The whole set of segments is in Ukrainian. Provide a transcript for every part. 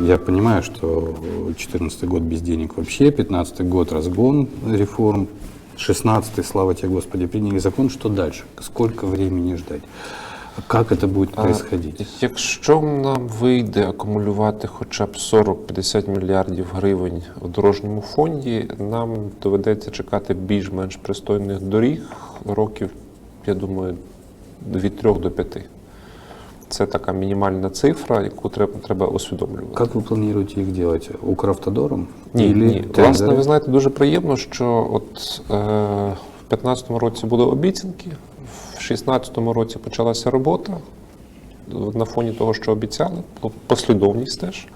Я понимаю, что 2014 год без денег вообще, 2015 год разгон реформ, 16 слава тебе, Господи, приняли закон. Что дальше? Сколько времени ждать? Как это будет происходить? Якщо нам вийде акумулювати хоча б 40-50 мільярдів гривень в дорожньому фонді, нам доведеться чекати більш-менш пристойних доріг років, я думаю, від 3 до 5. Це така мінімальна цифра, яку треба, треба усвідомлювати. Як ви плануєте їх делать? Укравтодором? Ні, Или ні. Власне, ви знаєте, дуже приємно, що от е, в 2015 році були обіцянки, в 2016 році почалася робота на фоні того, що обіцяли, послідовність теж.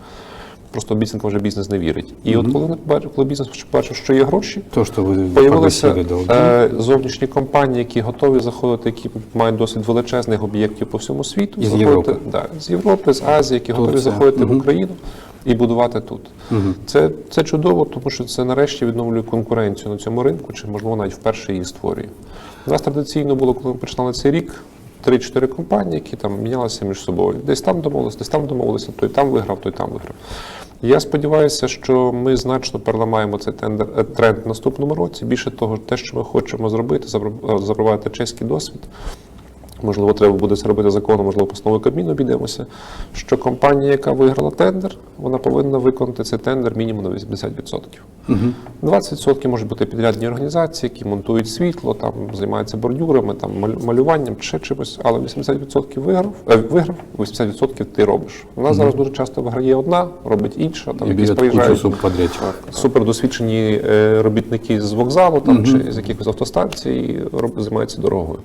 Просто обіцянка вже бізнес не вірить. І от коли коли бізнес побачив, що є гроші, То, вы Появилися е, зовнішні компанії, які готові заходити, які мають досить величезних об'єктів по всьому світу. Заходити- Європи. Да, з Європи, з Азії, які готові заходити в Україну і будувати тут. Це, це чудово, тому що це нарешті відновлює конкуренцію на цьому ринку, чи можливо навіть вперше її створює. У нас традиційно було, коли ми починали цей рік. Три-чотири компанії, які там мінялися між собою. Десь там домовилися, десь там домовилися, той там виграв, той там виграв. Я сподіваюся, що ми значно переламаємо цей тендер е, тренд в наступному році. Більше того, те, що ми хочемо зробити, запровадити чеський досвід. Можливо, треба буде це робити законом, можливо, постановою Кабміну обійдемося. Що компанія, яка виграла тендер, вона повинна виконати цей тендер мінімум на 80%. 20% можуть бути підрядні організації, які монтують світло, там займаються бордюрами, там малю- малюванням, ще чимось, але 80% виграв, е, виграв, 80% ти робиш. У нас зараз дуже часто виграє одна, робить інша, там якісь приїжджають супердосвідчені е, робітники з вокзалу там, чи з якихось автостанцій роб- займаються дорогою.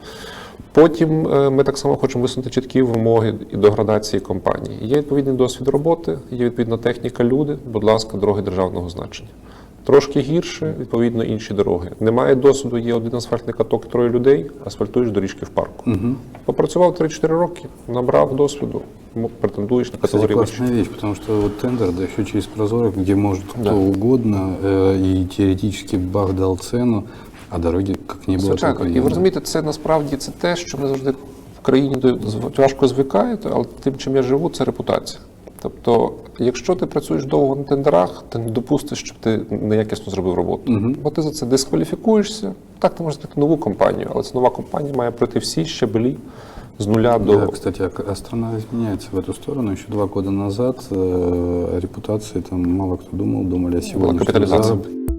Потім е, ми так само хочемо висунути чіткі вимоги і до градації компанії. Є відповідний досвід роботи, є відповідна техніка, люди, будь ласка, дороги державного значення. Трошки гірше, відповідно, інші дороги. Немає досвіду, є один асфальтний каток, троє людей, асфальтуєш доріжки в парку. Попрацював 3-4 роки, набрав досвіду, м- претендуєш на Кстати, категорію вище. классная вещь, потому что вот тендер, да еще через прозорок, где может кто угодно э, и теоретически бах дал цену, а дороги как не было, Звичайно, так и і не ви было. розумієте, це насправді це те, що ми завжди в країні до- зв- тяжко звикаєте, але тим, чим я живу, це репутація. Тобто, якщо ти працюєш довго на тендерах, ти не допустиш, щоб ти неякісно зробив роботу. Бо ти за це дискваліфікуєшся. Так, ти можеш знайти нову компанію, але ця нова компанія має пройти всі щабелі з нуля до Да, кстати, а- а страна изменяется в эту сторону. Еще два года назад э, о репутации там мало кто думал, думали о сегодняшнем капитализация. заработке.